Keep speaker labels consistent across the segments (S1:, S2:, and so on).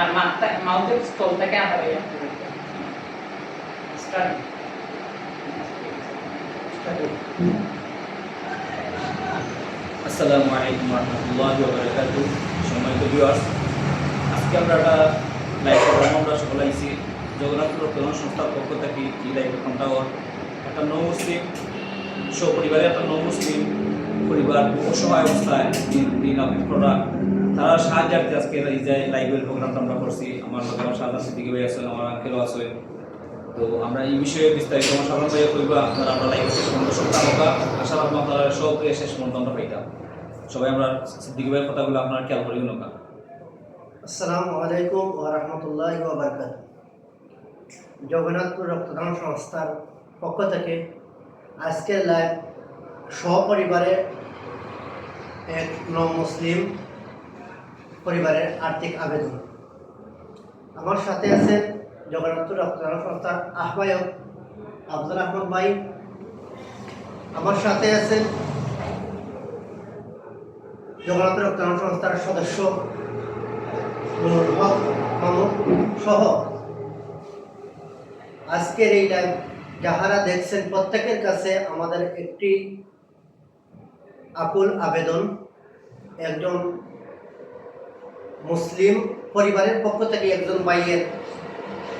S1: আর মাথা মাউথের স্থল থেকে আবার এই স্টার্ট
S2: আসসালামু আলাইকুম রহমতুল্লাহ বারাকাতু সম্মানিত ভিউয়ার্স আজকে আমরা একটা লাইভ প্রোগ্রাম আমরা সকল আইসি জগন্নাথপুর প্রধান সংস্থার পক্ষ থেকে এই লাইভ প্রোগ্রামটা একটা নৌ মুসলিম, সপরিবারে একটা নৌ মুসলিম পরিবার অসহায় অবস্থায় আপনারা তারা সাহায্যার্থে আজকে এই যে লাইভের প্রোগ্রামটা আমরা করছি, আমার আমার সাদা সিদ্দিকি ভাই আছেন আমার আঙ্কেলও আছে। তো আমরা এই বিষয়ে বিস্তারিত আমার সাধারণ ভাইয়া কইবা, আপনারা আমরা পর্যন্ত সপ্তাহ হোকা আশা রাখব আপনারা সব শেষ পর্যন্ত আমরা পাইতাম। সবাই আমরা সিদ্দিকি ভাইয়ের কথাগুলো আপনারা খেয়াল করি নৌকা
S3: আসসালামু আলাইকুম ওয়া রাহমাতুল্লাহি ওয়া জগন্নাথপুর রক্তদান সংস্থার পক্ষ থেকে আজকের লাইভ সপরিবারে এক নন মুসলিম পরিবারের আর্থিক আবেদন। আমার সাথে আছে জগন্নাথপুর রক্তদান সংস্থার আহ্বায়ক আব্দুল আহমদ ভাই। আমার সাথে আছেন জগন্নাথপুর রক্তদান সংস্থার সদস্য নুরুল হক সহ। আজকের এই লাইভ যাহারা দেখছেন প্রত্যেকের কাছে আমাদের একটি আকুল আবেদন একজন মুসলিম পরিবারের পক্ষ থেকে একজন বাইয়ের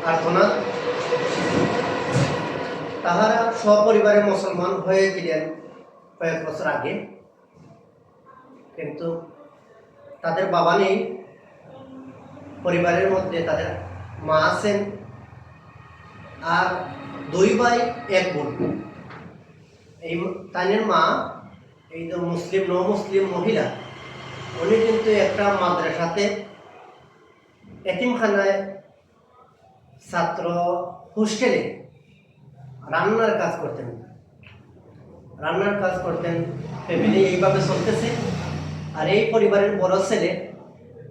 S3: প্রার্থনা তাহারা সপরিবারে মুসলমান হয়েছিলেন কয়েক বছর আগে। কিন্তু তাদের বাবা নেই। পরিবারের মধ্যে তাদের মা আছেন আর দুই ভাই, এক বোন। এই তাদের মা এই যে মুসলিম ন মুসলিম মহিলা, উনি কিন্তু একটা মাদ্রাসাতে এতিমখানায় ছাত্র হোস্টেলে রান্নার কাজ করতেন। রান্নার কাজ করতেন ফ্যামিলি এইভাবে চলতেছে। আর এই পরিবারের বড় ছেলে,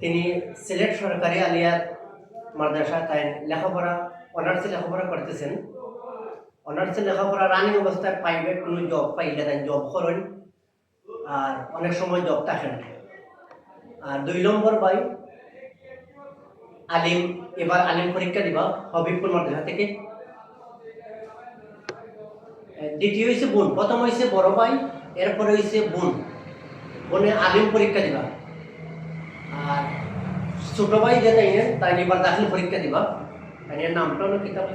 S3: তিনি সিলেট সরকারি আলিয়ার মাদ্রাসা তাই লেখাপড়া, অনার্সে লেখাপড়া করতেছেন। অনার্সে লেখাপড়া রানিং অবস্থায় প্রাইভেট কোনো জব পাইলে তাই জব করেন। আর অনেক সময় জব খেলে আর দুই নম্বর ভাই, আলিম, এবার আলিম পরীক্ষা দিবা, হবিবপুর মাদ্রাসা থেকে। দ্বিতীয় হয়েছে বোন, প্রথম হয়েছে বড় ভাই, এরপরে হয়েছে বোন। বোনে আলিম পরীক্ষা দিবা। আর ছোট ভাই যে তাই তাই এবার দাখিল পরীক্ষা দিবা। তাই নামটা হলো কিতাব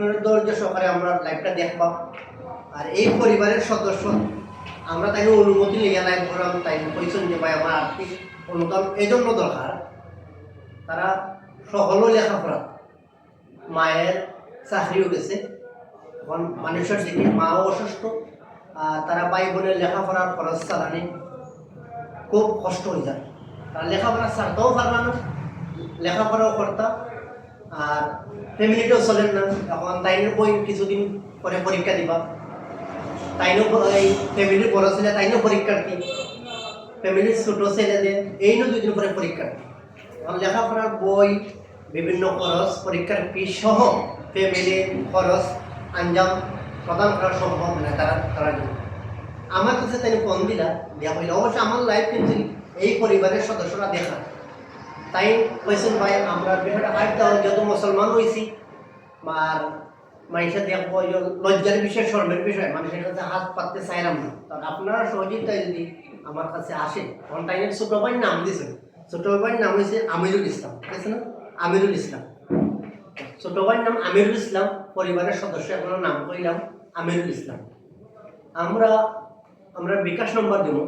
S3: আপনার ধৈর্য সহকারে আমরা লাইভটা দেখবা। আর এই পরিবারের সদস্য, আমরা তাই অনুমতি নিয়ে লাইভ করলাম তাই কইছেন যে, ভাই, আমার আর্থিক অনুদান এই জন্য দরকার, তারা সকলও লেখাপড়া। মায়ের চাকরিও গেছে। এখন মানুষের দিকে মাও অসুস্থ তারা ভাই বোনের লেখাপড়ার খরচ চালানি খুব কষ্ট হয়ে যায়। তারা লেখাপড়া ছাড়তেও পারবা না, লেখাপড়াও করতা। আর ফ্যামিলিটাও চলেন না। এখন তাইনের বই কিছুদিন পরে পরীক্ষা দিবা। তাইনও এই ফ্যামিলির বড় ছেলে, তাইনও পরীক্ষার্থী। ফ্যামিলির ছোট ছেলেদের এইনও দুই দিন পরে পরীক্ষার্থী। এখন লেখাপড়ার বই, বিভিন্ন খরচ, পরীক্ষার ফি সহ ফ্যামিলির খরচ, আঞ্জাম প্রদান করা সম্ভব না তারা তারা জন্য। আমার কাছে তাই ফোন দিলা দেওয়া হইল অবশ্যই আমার লাইফ কিন্তু এই পরিবারের সদস্যরা দেখা তাই কইছেন ভাই, আমরা হাইট দাও যেহেতু মুসলমান হয়েছি আর মানুষের দেখব লজ্জার বিষয়, শর্মের বিষয় মানুষের কাছে হাত পাততে চাইলাম না। কারণ আপনারা সহযোগিতায় যদি আমার কাছে আসেন তখন টাইমের ছোট ভাইয়ের নাম দিয়েছেন ছোট ভাইয়ের নাম হয়েছে আমিরুল ইসলাম, ঠিক আছে না? আমিরুল ইসলাম। ছোট ভাইয়ের নাম আমিরুল ইসলাম, পরিবারের সদস্য, এখন নাম করিলাম আমিরুল ইসলাম। আমরা আমরা বিকাশ নম্বর দেব।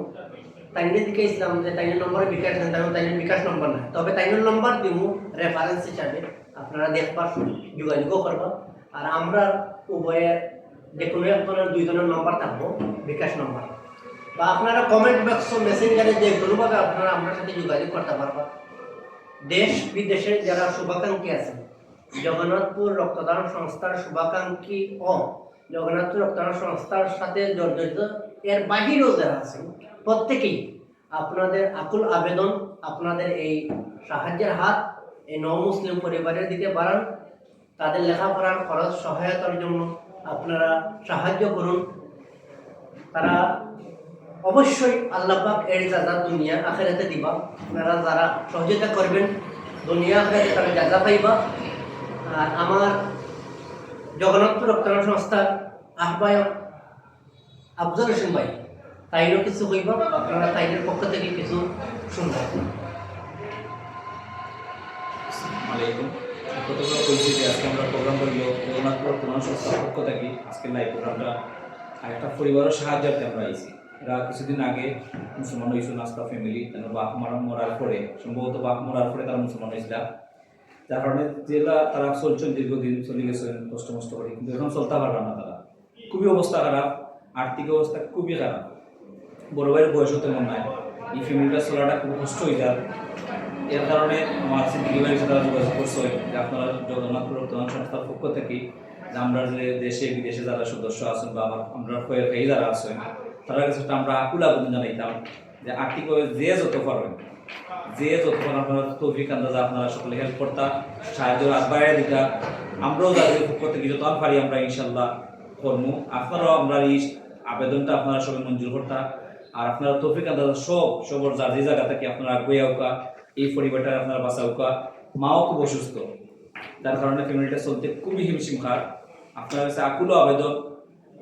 S3: তাইনের দিকে ইসলাম যে তাইনের নম্বরে বিকাশ দেন তাই তাইনের বিকাশ নম্বর না তবে তাইনের নম্বর দিব রেফারেন্স হিসাবে। আপনারা দেখবার যোগাযোগও করবা। আর আমরা উভয়ের যে কোনো একজনের, দুইজনের নম্বর থাকব, বিকাশ নম্বর। বা আপনারা কমেন্ট বক্স মেসেঞ্জারে যে কোনোভাবে আপনারা আমার সাথে যোগাযোগ করতে পারবা। দেশ বিদেশের যারা শুভাকাঙ্ক্ষী আছেন, জগন্নাথপুর রক্তদান সংস্থার শুভাকাঙ্ক্ষী ও জগন্নাথপুর রক্তদান সংস্থার সাথে জর্জরিত এর বাহিরেও যারা আছেন প্রত্যেকেই আপনাদের আকুল আবেদন, আপনাদের এই সাহায্যের হাত এই ন মুসলিম পরিবারের দিকে বাড়ান। তাদের লেখাপড়ার খরচ সহায়তার জন্য আপনারা সাহায্য করুন। তারা অবশ্যই আল্লাহ পাক এর যাজা দুনিয়া আখেরাতে দিবা। আপনারা যারা সহযোগিতা করবেন, দুনিয়া আখেরাতে তারা যাজা পাইবা। আর আমার জগন্নাথপুর রক্তদান সংস্থার আহ্বায়ক আফজল হোসেন ভাই তাইরও কিছু হইব আপনারা তাইরের পক্ষ থেকে কিছু শুনবেন
S2: আজকে আমরা প্রোগ্রাম আজকে প্রোগ্রামটা একটা পরিবারের আমরা কিছুদিন আগে মুসলমান নাস্তা ফ্যামিলি মারা মরার পরে, সম্ভবত মরার পরে তারা মুসলমান যার কারণে তারা দীর্ঘদিন চলে গেছেন, কষ্ট মষ্ট করে, কিন্তু এখন চলতে পারবে না তারা। খুবই অবস্থা খারাপ, আর্থিক অবস্থা খুবই খারাপ। বড় ভাইয়ের বয়সও তেমন নাই এই ফ্যামিলিটা চলাটা খুব কষ্ট হয়ে যায় এর কারণে আমার সিদ্দিকি ভাইয়ের সাথে যোগাযোগ করছে যে আপনারা জগন্নাথ রক্তদান সংস্থার পক্ষ থেকে যে আমরা যে দেশে, বিদেশে যারা সদস্য আছেন বা আমার হয়ে যারা আছেন তারা কাছে আমরা আকুল আবেদন জানাইতাম যে আর্থিকভাবে যে যত পারবেন, যে যত পারেন আপনারা তৌফিক আন্দাজা আপনারা সকলে হেল্প করতা সাহায্য হাত বাড়িয়ে দিতা। আমরাও যাদের পক্ষ থেকে যত পারি আমরা ইনশাল্লাহ কর্ম। আপনারাও আমরা এই আবেদনটা আপনারা সবাই মঞ্জুর করতা। আর আপনারা তৌফিক আন্দাজা সব সবর যার যে জায়গা থেকে আপনারা আগুয়ে আউকা এই পরিবারটা আপনারা বাঁচাউকা মাও খুব অসুস্থ, যার কারণে ফ্যামিলিটা চলতে খুবই হিমশিম খার আপনার কাছে আকুলো আবেদন,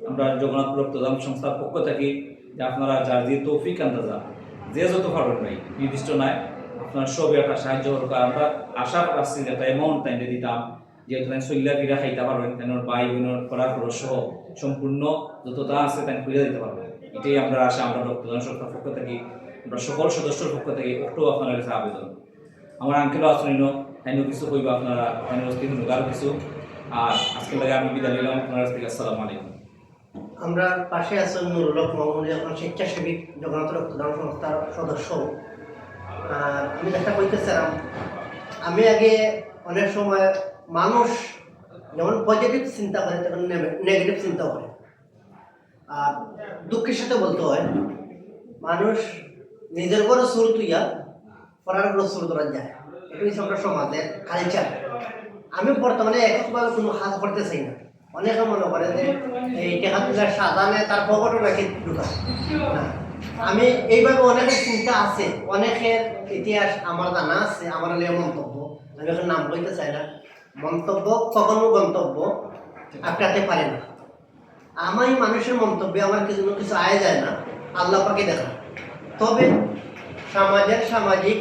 S2: আমরা জগন্নাথ রক্তদান সংস্থার পক্ষ থেকে যে আপনারা যার যে তৌফিক আন্দাজা, যে যত পারবেন ভাই, নির্দিষ্ট নাই, আপনার সবই একটা সাহায্য করব আমরা আশা রাখছি যে একটা অ্যামাউন্ট তাইলে দিতাম, যেহেতু তাই সইলা ফিরা খাইতে পারবেন ওর ভাই বোনের পড়ার সহ সম্পূর্ণ যতটা আছে তাই ফিরে দিতে পারবেন। এটাই আমরা আশা, আমরা রক্তদান সংস্থার পক্ষ থেকে, আমরা সকল সদস্যর পক্ষ থেকে একটু আপনার কাছে আবেদন। আমার আঙ্কেলও আসলেন তাইনও কিছু কইব আপনারা তাইনের অস্তিত্ব আরও কিছু। আর আজকে লাগে আমি বিদায় নিলাম আপনার কাছ থেকে আসসালামু আলাইকুম।
S3: আমরা পাশে আছেন নুরুল হক মামুন এখন স্বেচ্ছাসেবী জগন্নাথ রক্তদান সংস্থার সদস্য। আমি যেটা কইতেছিলাম, আমি আগে অনেক সময় মানুষ যেমন পজিটিভ চিন্তা করে, তেমন নেগেটিভ চিন্তা করে। আর দুঃখের সাথে বলতে হয়, মানুষ নিজের বড় সুর তুইয়া পড়ার বড় সুর ধরা যায়। এটা হচ্ছে আমরা সমাজের কালচার আমি বর্তমানে এককভাবে কোনো হাত করতে চাই না। অনেকে মনে করে যে এই টেকা তুলার সাজানে তার পকেটও রাখি ঢুকায়? না। আমি এইভাবে অনেকের চিন্তা আছে। অনেকের ইতিহাস আমার জানা আছে, আমার হলে মন্তব্য। আমি এখন নাম বলতে চাই না। মন্তব্য কখনো গন্তব্য আটকাতে পারে না। আমি মানুষের মন্তব্যে আমার কিছু না কিছু আয় যায় না। আল্লাহ পাকে দেখা। তবে সমাজের সামাজিক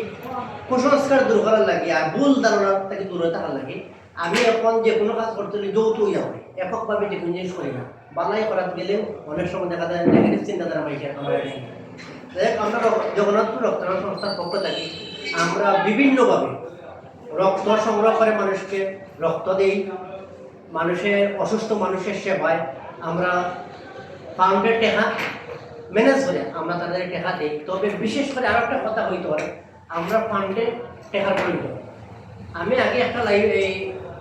S3: কুসংস্কার দূর করার লাগে আর ভুল ধারণা থেকে দূরে থাকার লাগে। আমি এখন যে কোনো কাজ করতে হলে যৌথ ইয়া হয় এককভাবে যে কোনো জিনিস করি না। বালাই করাতে গেলেও অনেক সময় দেখা যায় নেগেটিভ চিন্তাধারা পাইছে আমার জগন্নাথপুর রক্তদান সংস্থার পক্ষ থাকি আমরা বিভিন্নভাবে রক্ত সংগ্রহ করে মানুষকে রক্ত দেই। মানুষের অসুস্থ মানুষের সেবায় আমরা ফাউন্ডের টেকা ম্যানেজ করে আমরা তাদের টেকা দিই। তবে বিশেষ করে আরও একটা কথা হইতে পারে, আমরা ফান্ডে টেকার প্রয়োজন আমি আগে একটা লাইভ এই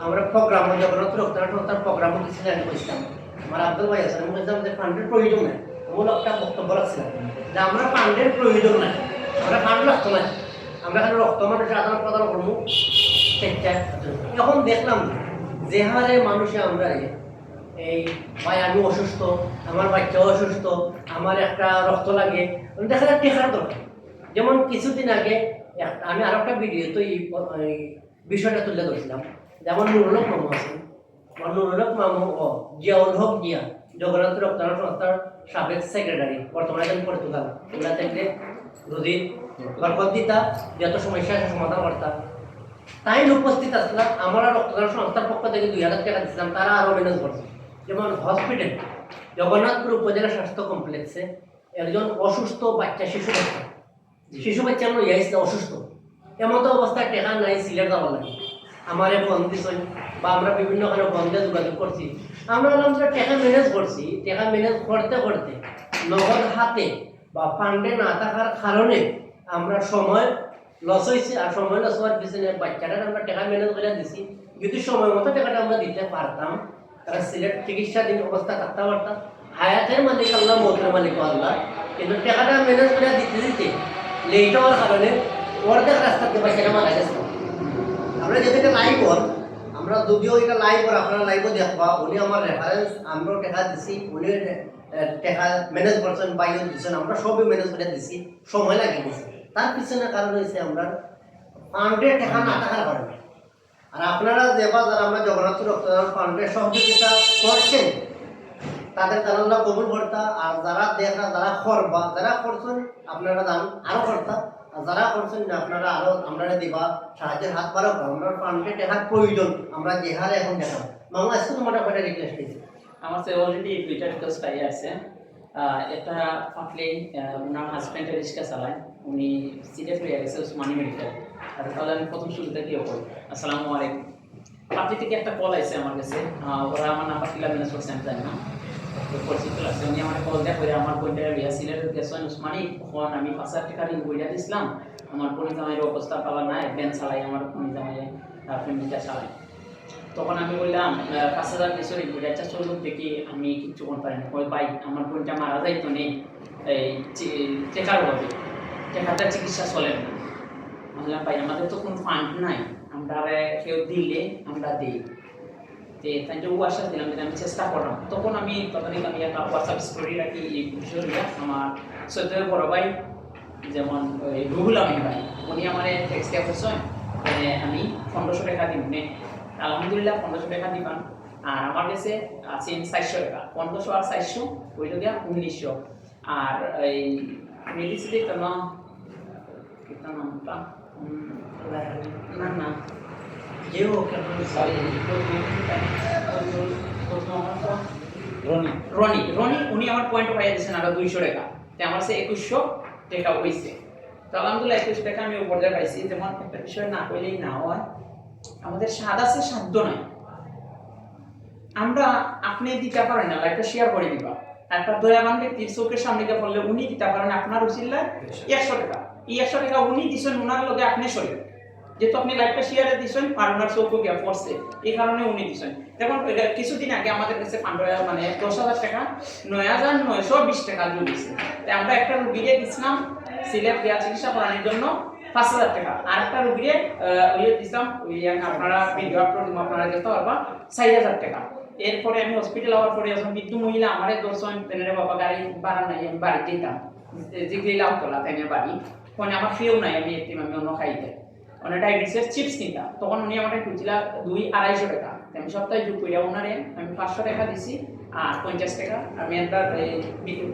S3: আমরা প্রোগ্রাম জগন্নাথ প্রোগ্রামও কিছু জানি করেছিলাম আমার আব্দুল ভাই আছে, আমি বলছিলাম যে ফান্ডের প্রয়োজন নাই। মূল একটা বক্তব্য রাখছিলাম যে আমরা ফান্ডের প্রয়োজন নাই। আমরা ফান্ড রাখতো না আমরা এখানে রক্ত মানুষের আদান প্রদান করব এখন দেখলাম যে হারে মানুষে আমরা এই ভাই আমি অসুস্থ, আমার বাচ্চাও অসুস্থ, আমার একটা রক্ত লাগে দেখা যায় টেকার দরকার যেমন কিছুদিন আগে আমি আর একটা ভিডিও তো এই বিষয়টা তুলে ধরছিলাম। যেমন নুরুল হক মামু আছেন আমার নুরুল হক মামু ও জিয়াউল হক জিয়া, জগন্নাথ রক্তদান সংস্থার সাবেক সেক্রেটারি বর্তমানে এখন পর্তুগাল। ওরা থেকে রুজির বরকত দিতা, যত সমস্যা আছে সমাধান করতাম তাই উপস্থিত আসলাম আমরা রক্তদান সংস্থার পক্ষ থেকে দুই হাজার টাকা দিচ্ছিলাম তারা আরও ম্যানেজ করছে। যেমন হসপিটাল জগন্নাথপুর উপজেলা স্বাস্থ্য কমপ্লেক্সে একজন অসুস্থ বাচ্চা শিশু বাচ্চা। শিশু বাচ্চা আমরা ইয়াইছে অসুস্থ। এমতো অবস্থায় টেকা নাই সিলেট যাওয়ার লাগে। আমারে বন্ধ দিছেন বা আমরা বিভিন্ন কারণে বন্ধে যোগাযোগ করছি। আমরা যে টাকা ম্যানেজ করছি। টাকা ম্যানেজ করতে করতে নগদ হাতে বা ফান্ডে না থাকার কারণে আমরা সময় লস হয়েছে। আর সময় লস হওয়ার পিছনে বাচ্চাটার আমরা টাকা ম্যানেজ করে দিছি। যদি সময় মতো টাকাটা আমরা দিতে পারতাম তারা সিলেট চিকিৎসাধীন অবস্থা পারতাম হায়াতের মালিক আল্লাহ, মতের মালিক আল্লাহ। কিন্তু টাকাটা ম্যানেজ করে দিতে দিতে লেট হওয়ার কারণে অর্ধেক রাস্তাতে বাচ্চাটা মারা গেছে। আমরা যেদিকে লাইভ হল আমরা যদিও এটা লাইভ হল আপনারা লাইভও দেখবা, উনি আমার রেফারেন্স আমরাও টাকা দিছি, উনি টাকা ম্যানেজ করছেন বাইও দিচ্ছেন আমরা সবই ম্যানেজ করে দিছি, সময় লাগে তার পিছনে কারণ হয়েছে আমরা ফান্ডে টাকা না থাকার কারণে। আর আপনারা যেবা যারা আমরা জগন্নাথ রক্তদান ফান্ডের সহযোগিতা করছেন, তাদের জানালা কবুল করতা। আর যারা দেখা যারা করবা, যারা করছেন, আপনারা দান আরও করতা। আর যারা করছেন আপনারা আরও আমরা দিবা। সাহায্যের হাত বাড়াও আমরা ফান্ডে টাকার প্রয়োজন। আমরা যে হারে এখন দেখাম মামা আজকে তোমার একটা রিকোয়েস্ট হয়েছে
S1: আমার সে অলরেডি দুইটা রিকোয়েস্ট পাই আছে। একটা ফাটলে ওনার হাজব্যান্ডের রিক্সা চালায়। উনি সিরিয়াস হয়ে গেছে উসমানী মেডিকেল আর তাহলে আমি প্রথম শুরুতে করি আসসালামু আলাইকুম। থেকে একটা কল আছে আমার কাছে। ওরা আমার নাম্বার করছে আমি জানি না। পরিচিত উনি আমার কল দেয়া করে আমার বোনটা বিয়া সিলেট গেছেন উসমানী তখন আমি পাঁচ হাজার টাকা ঋণ আমার জামাইয়ের অবস্থা নাই ব্যান আমার ফ্যামিলিটা তখন আমি বললাম পাঁচ হাজার রিপোর্ট আচ্ছা চলুন দেখি, আমি কিচ্ছু করতে পারি না। ভাই, আমার বোনটা মারা যাইতো নেই এই চি- টেকার হবে টেকারটা চিকিৎসা চলে না। বললাম ভাই, আমাদের তো কোনো ফান্ড নাই। আমরা কেউ দিলে আমরা দিই। যে তাই যে ওয়াশা দিলাম আমি চেষ্টা করলাম। তখন আমি তৎকালীন আমি একটা হোয়াটসঅ্যাপ স্টোরি রাখি এই বিষয়টা আমার সদ্য বড় ভাই, যেমন রুহুল আমিন ভাই, উনি আমার টেক্সট করছেন আমি পনেরোশো টাকা দিব আলহামদুলিল্লাহ পনেরোশো টাকা দিবান আর আমার কাছে আছে চারশো টাকা। পনেরোশো আর চারশো ওই গিয়া উনিশশো। আর এই মেডিসিন তো না কিতা নামটা?
S2: রনি
S1: রনি উনি আমার পয়েন্ট পাইয়া দিয়েছেন আরও দুইশো টাকা। তো আমার সে একুশশো টাকা হয়েছে তো আলহামদুলিল্লাহ একুশ টাকা আমি উপর দিয়ে পাইছি। যেমন একটা বিষয় না কইলেই না হয়। আমাদের স্বাদ আছে সাধ্য নাই। আমরা আপনি দিতে পারেন না লাইফটা শেয়ার করে দিবা। একটা দয়াবান ব্যক্তির চোখের সামনে গিয়ে বললে, উনি দিতে পারেন আপনার উচিল্লায় একশো টাকা। এই একশো টাকা উনি দিছেন ওনার লগে আপনি সরে যেহেতু আপনি লাইফটা শেয়ারে দিছেন আর ওনার চোখও গিয়া পড়ছে, এই কারণে উনি দিছেন। দেখুন কিছুদিন আগে আমাদের কাছে ফান্ড মানে দশ হাজার টাকা, নয় হাজার নয়শো বিশ টাকা জু দিছে। তাই আমরা একটা রুগীরে দিছিলাম সিলেট দেওয়া চিকিৎসা করানোর জন্য পাঁচ হাজার টাকা। আর একটা রুগীরে ওই দিছিলাম আপনারা ভিডিও আপলোড আপনারা দেখতে পারবা, চার হাজার টাকা। এরপরে আমি হসপিটাল হওয়ার পরে যখন বৃদ্ধ মহিলা আমারে দর্শন বাবা গাড়ি ভাড়া নাই, আমি বাড়ি যেতাম যেগুলি লাউতলা তাই বাড়ি। ফোনে আমার ফিও নাই আমি একটি আমি অন্য খাইতে। মানে ডায়াবেটিসের চিপস নিতাম তখন উনি আমাকে খুঁজছিল দুই আড়াইশো টাকা। আমি সপ্তাহে যোগ করিয়া ওনারে আমি পাঁচশো টাকা দিছি আর পঞ্চাশ টাকা। আমি একটা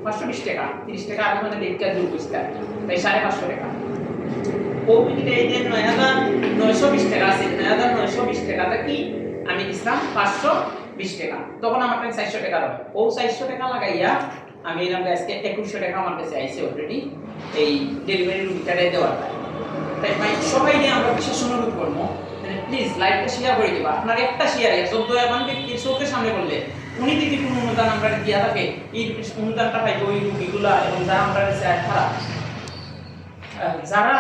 S1: পাঁচশো বিশ টাকা, তিরিশ টাকা আমি মানে দেড়টা যোগ করছিলাম তাই সাড়ে পাঁচশো টাকা। কোভিডে এই যে নয় হাজার নয়শো বিশ টাকা আছে, নয় হাজার নয়শো বিশ টাকাটা কি? আমি দিছিলাম পাঁচশো বিশ টাকা। তখন আমার কাছে চারশো টাকা রয় ও চারশো টাকা লাগাইয়া আমি এরকম আজকে একুশশো টাকা আমার কাছে আইসে অলরেডি এই ডেলিভারি রুগীটারে দেওয়ার তাই। ভাই, সবাই নিয়ে আমরা বিশেষ অনুরোধ করব প্লিজ লাইভটা শেয়ার করে দিবা। আপনার একটা শেয়ারে চোদ্দ এমন ব্যক্তির চোখের সামনে বললে উনি যদি কোনো অনুদান আমরা দিয়া থাকে, এই অনুদানটা পাইবে ওই রুগীগুলা এবং যারা আমরা খারাপ যারা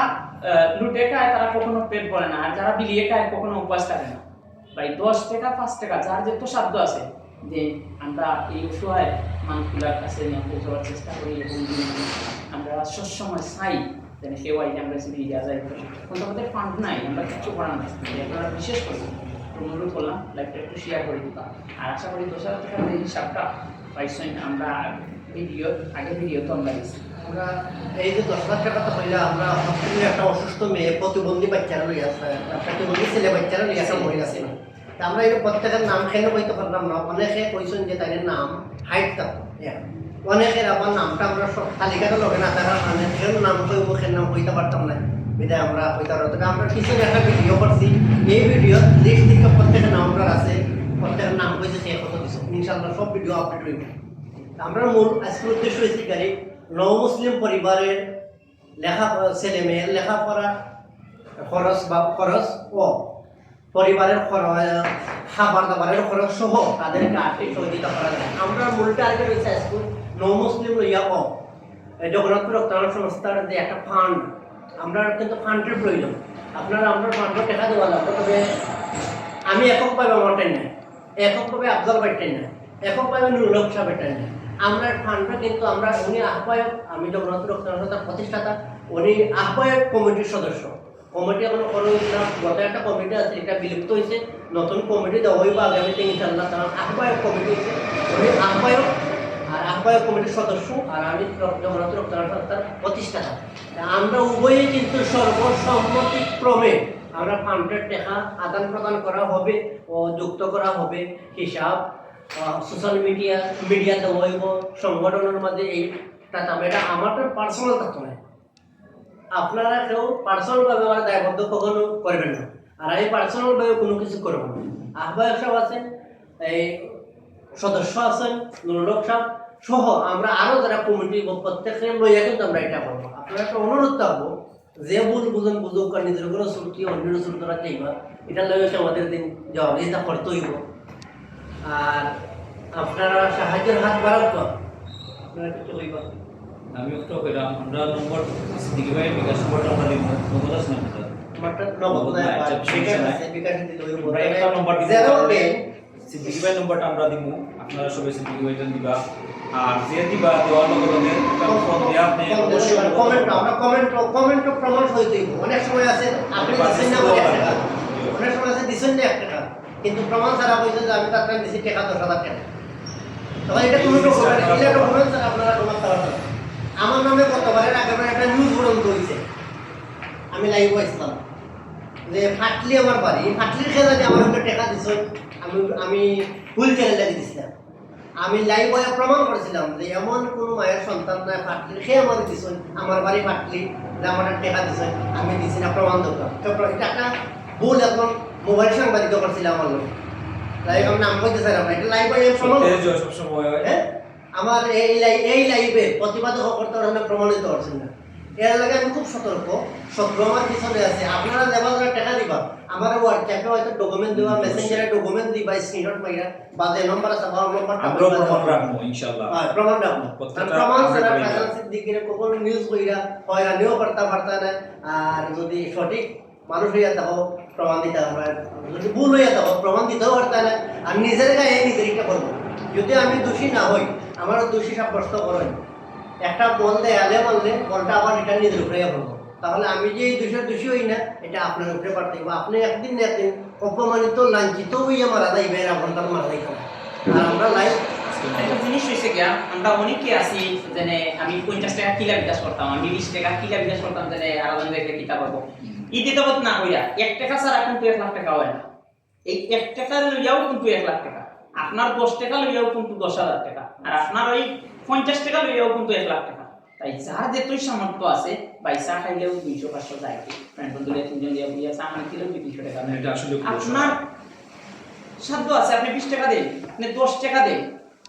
S1: লুটে খায়, তারা কখনো পেট ভরে না। আর যারা বিলিয়ে খায়, কখনো উপাস থাকে না। ভাই, দশ টাকা, পাঁচ টাকা, যার যে তো সাধ্য আছে, যে আমরা এই অসহায় মানুষগুলার কাছে নিয়ে পৌঁছাবার চেষ্টা করি এবং আমরা সবসময় চাই যেন কেউ আইলে আমরা যদি দেওয়া যায়। কিন্তু আমাদের ফান্ড নাই আমরা কিছু করার নাই। আপনারা বিশেষ করে অনুরোধ করলাম লাইভটা একটু শেয়ার করে দিবা। আর আশা করি দশ হাজার টাকার যে হিসাবটা পাইছেন। আমরা ভিডিও আগে ভিডিও তো আমরা
S3: আমরা এই যে দশ লাখ টাকা তো হইলে আমরা হসপিটালে একটা অসুস্থ মেয়ে প্রতিবন্ধী বাচ্চারা আছে একটা প্রতিবন্ধী ছেলে বাচ্চারা লইয়া আছে মহিলা ছিল। তা আমরা এই প্রত্যেকের নাম খেলে কইতে পারলাম না? অনেকে কইছেন যে তাদের নাম হাইট থাকতো অনেকের আবার নামটা আমরা সব তালিকাটা লগে না, তারা মানে কেউ নাম কই মুখের নাম কইতে পারতাম না। বিদায় আমরা কইতে পারতাম তবে আমরা কিছু একটা ভিডিও করছি। এই ভিডিও লিস্ট থেকে প্রত্যেকের নাম আমরা আছে, প্রত্যেকের নাম কইছে সে কত দিছে ইনশাআল্লাহ সব ভিডিও আপডেট হইব। আমরা মূল আজকের উদ্দেশ্য হয়েছে গাড়ি নব মুসলিম পরিবারের লেখা ছেলে মেয়ের লেখাপড়া খরচ বা খরচ ও পরিবারের খরচ খাবার দাবারের খরচ সহ তাদেরকে আর্থিক সহযোগিতা করা যায়। আমরা মূল টার্গেট হয়েছে আজকে নব মুসলিম ও এই জগন্নাথপুর রক্তদান সংস্থার যে একটা ফান্ড আমরা কিন্তু ফান্ডের প্রয়োজন। আপনারা আমরা ফান্ডের টাকা দেওয়া লাগবে, তবে আমি এককভাবে আমারটাই নাই এককভাবে আফজাল ভাইটাই নাই এককভাবে নুরুল হক সাহেবেরটাই নাই আমরা ফান্ডটা কিন্তু আমরা উনি আহ্বায়ক, আমি জগন্নাথ রক্তদান সংস্থার প্রতিষ্ঠাতা, উনি আহ্বায়ক কমিটির সদস্য। কমিটি এখনও কোনো গত একটা কমিটি আছে, এটা বিলুপ্ত হয়েছে নতুন কমিটি দেওয়া হইব আগামীতে ইনশাল্লাহ কারণ আহ্বায়ক কমিটি হয়েছে উনি আহ্বায়ক, আর আহ্বায়ক কমিটির সদস্য, আর আমি জগন্নাথ রক্তনাথ সংস্থার প্রতিষ্ঠাতা। আমরা উভয়ই কিন্তু সর্বসম্মতিক্রমে আমরা পাম্পের টাকা আদান প্রদান করা হবে ও যুক্ত করা হবে। হিসাব সোশ্যাল মিডিয়া মিডিয়া হইব। সংগঠনের মাঝে এই এটা আমার পার্সোনাল থাকতো না আপনারা কেউ পার্সোনাল ভাবে আমার দায়বদ্ধ কখনো করবেন না। আর আমি পার্সোনাল ভাবে কোনো কিছু করব না। আহ্বায়ক সাহেব আছেন, এই সদস্য আছেন নুরুলক সাহেব সহ আমরা আরও যারা কমিটি প্রত্যেককে লইয়া কিন্তু আমরা এটা করব। আপনারা একটা অনুরোধ থাকব, যে ভুল বুঝুন, বুঝুক আর নিজের কোনো শ্রুতি অন্যের শ্রুতি তোরা চাইবা এটা লইয়া আমাদের দিন জবাবদিহিতা করতে হইব। আর আপনারা সাহায্যের হাত বাড়ান তো। আপনারা কিছু হইবা।
S2: আমি কইলাম আমরা নম্বর সিদ্দিকি ভাই বিকাশ নম্বরটা আমরা দিব আছে। না নম্বর দিব নম্বরটা আমরা দিব। আপনারা সবাই সিদ্দিকি ভাইটা দিবা। আর যে দিবা দেওয়ার লগে লগে ফোন দিয়ে আপনি
S3: কমেন্ট আমরা কমেন্ট কমেন্ট প্রমাণ হইব। অনেক সময় আছে আপনি দিচ্ছেন না অনেক সময় আছে দিচ্ছেন না এক টাকা কিন্তু প্রমাণ ছাড়া হয়েছে যে আমি তার টাইম দিচ্ছি টাকা দশ হাজার টাকা। তখন এটা এটা ডকুমেন্ট ছাড়া আপনারা প্রমাণ আমার নামে গতবারের আগে একটা নিউজ উড়ন্ত হয়েছে আমি লাইভ আসলাম। যে ফাটলি আমার বাড়ি ফাটলির খেলা আমার একটা টাকা দিছ আমি আমি ফুল চ্যানেল লাগিয়ে দিছিলাম আমি লাইভ হয়ে প্রমাণ করেছিলাম যে এমন কোনো মায়ের সন্তান নাই ফাটলি সে আমার দিছ আমার বাড়ি ফাটলি যে আমার টাকা দিছ আমি দিছি না প্রমাণ দরকার। এটা একটা ভুল এখন মোবাইল সাংবাদিক করছিলাম আমার লোক। লাইভ আমি নাম বলতে চাইলাম না। এটা লাইভ হয়ে প্রমাণ
S2: সবসময় হয়।
S3: আমার এই লাই- এই লাইভে প্রতিবাদ করতে ওখানে প্রমাণিত করছেন না। এর লাগে আমি খুব সতর্ক শত্রু আমার পিছনে আছে। আপনারা যেমন টাকা দিবা আমার হোয়াটসঅ্যাপে হয়তো ডকুমেন্ট দিবা মেসেঞ্জারে ডকুমেন্ট দিবা স্ক্রিনশট মাইরা বা যে নম্বর আছে আমার নম্বরটা
S2: আমরাও প্রমাণ রাখব ইনশাআল্লাহ।
S3: হ্যাঁ, প্রমাণ রাখব। প্রমাণ ছাড়া
S2: আমরা
S3: ফ্যাশন সিদ্দিকিরে কখনো নিউজ কইরা হয়রানিও করতে পারতা না। আর যদি সঠিক মানুষ হইয়া থাকো প্রমাণ দিতে পারবে। যদি ভুল হইয়া থাকো প্রমাণ দিতেও পারতা না। আর নিজের গায়ে নিজের ইচ্ছা করব। যদি আমি দোষী না হই আমার দোষী সাব্যস্ত করেন। একটা বল দেয়ালে বললে বলটা আবার এটা নিজের উপরে পড়ব। তাহলে আমি যে এই দোষের দোষী হই না এটা আপনার উপরে পারতে আপনি একদিন না একদিন অপমানিত লাঞ্ছিত হইয়া মারা যাইবে আপনার মারা যাইবে আর আমরা লাইফ
S1: একটা জিনিস হয়েছে গিয়া আমরা অনেকে আছি যেনে আমি পঞ্চাশ টাকা কিলা বিকাশ করতাম আমি বিশ টাকা কিলা বিকাশ করতাম যেনে আরাধন দেখলে কিতা পাবো না কইরা এক টাকা ছাড়া কিন্তু এক লাখ টাকা হয় না। এই এক টাকা লইয়াও কিন্তু এক লাখ টাকা। আপনার দশ টাকা লইয়াও কিন্তু দশ হাজার টাকা। আর আপনার ওই পঞ্চাশ টাকা লইয়াও কিন্তু এক লাখ টাকা। তাই যার যেতই সামর্থ্য আছে বাইসা খাইলেও দুইশো পাঁচশো যায়। ফ্রেন্ড বন্ধুরা তিনজন দিয়া বুঝিয়া চা আনি দিলেও দুই তিনশো টাকা আপনার সাধ্য আছে আপনি বিশ টাকা দেন আপনি দশ টাকা দেন।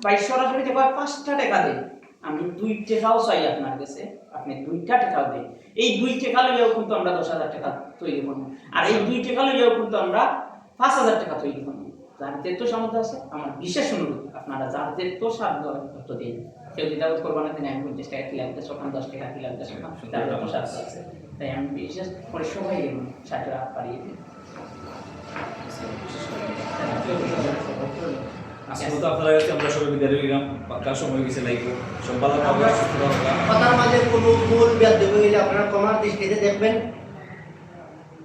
S1: বা সরাসরি দেখো পাঁচটা টাকা দেন। আমি দুই টাকাও চাই আপনার কাছে আপনি দুইটা টাকাও দেন। এই দুই টাকা লইয়াও কিন্তু আমরা দশ হাজার টাকা তৈরি করব। আর এই দুই টাকা লইয়াও কিন্তু আমরা পাঁচ হাজার টাকা তৈরি করব। যার যেত সামর্থ্য আছে আমার বিশেষ অনুরোধ আপনারা যার যেত সাধ্য তত দিন। কেউ দ্বিধাবোধ করব না তিনি আমি পঞ্চাশ টাকা কিলাম দেশ ওখানে দশ টাকা ওখানে তার যত সাধ্য আছে। তাই আমি বিশেষ করে সবাই ষাট টাকা পারিয়ে দিই
S2: আপনার কাছে আমরা সবাই বিদায় নিলাম। পাক্কা সময় গেছে সব ভালো থাকবেন
S3: আমরা-
S2: সুস্থ থাকবেন।
S3: কথার মাঝে কোনো ভুল ব্যাধ হইলে আপনারা কমার দৃষ্টিতে দেখবেন।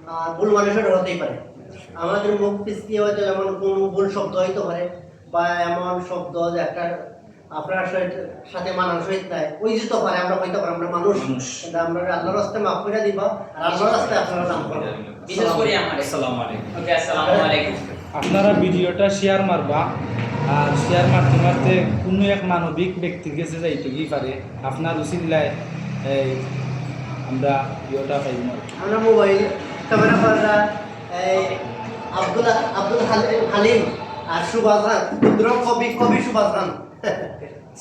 S3: আর ভুল মানুষের হতেই পারে। আমাদের মুখ পিছিয়ে হয়তো এমন কোনো ভুল শব্দ হইতে পারে বা এমন শব্দ যে একটা আপনার সাথে মানানসই নাই। ওই যেতে পারে আমরা হইতে পারি আমরা মানুষ।
S2: মানুষ।
S3: কিন্তু আমরা আল্লাহর রাস্তায় মাফ করে দিব আর আল্লাহর রাস্তায় আপনারা নাম করবেন।
S1: বিশেষ করে আমার
S2: আসসালামু আলাইকুম।
S1: ওকে আসসালামু আলাইকুম।
S4: আপনারা ভিডিওটা শেয়ার মারবা। আর শেয়ার মারতে মারতে কোনো এক মানবিক ব্যক্তির কাছে যাইতে কি পারে। আপনার উচিল্লায় এই আমরা ভিডিওটা পাইব
S3: আমরা মোবাইল ক্যামেরা এই আব্দুল আব্দুল হালিম আর সুভাষ খান কবি কবি সুভাষ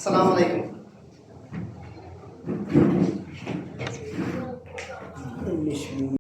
S3: সালাম আলাইকুম।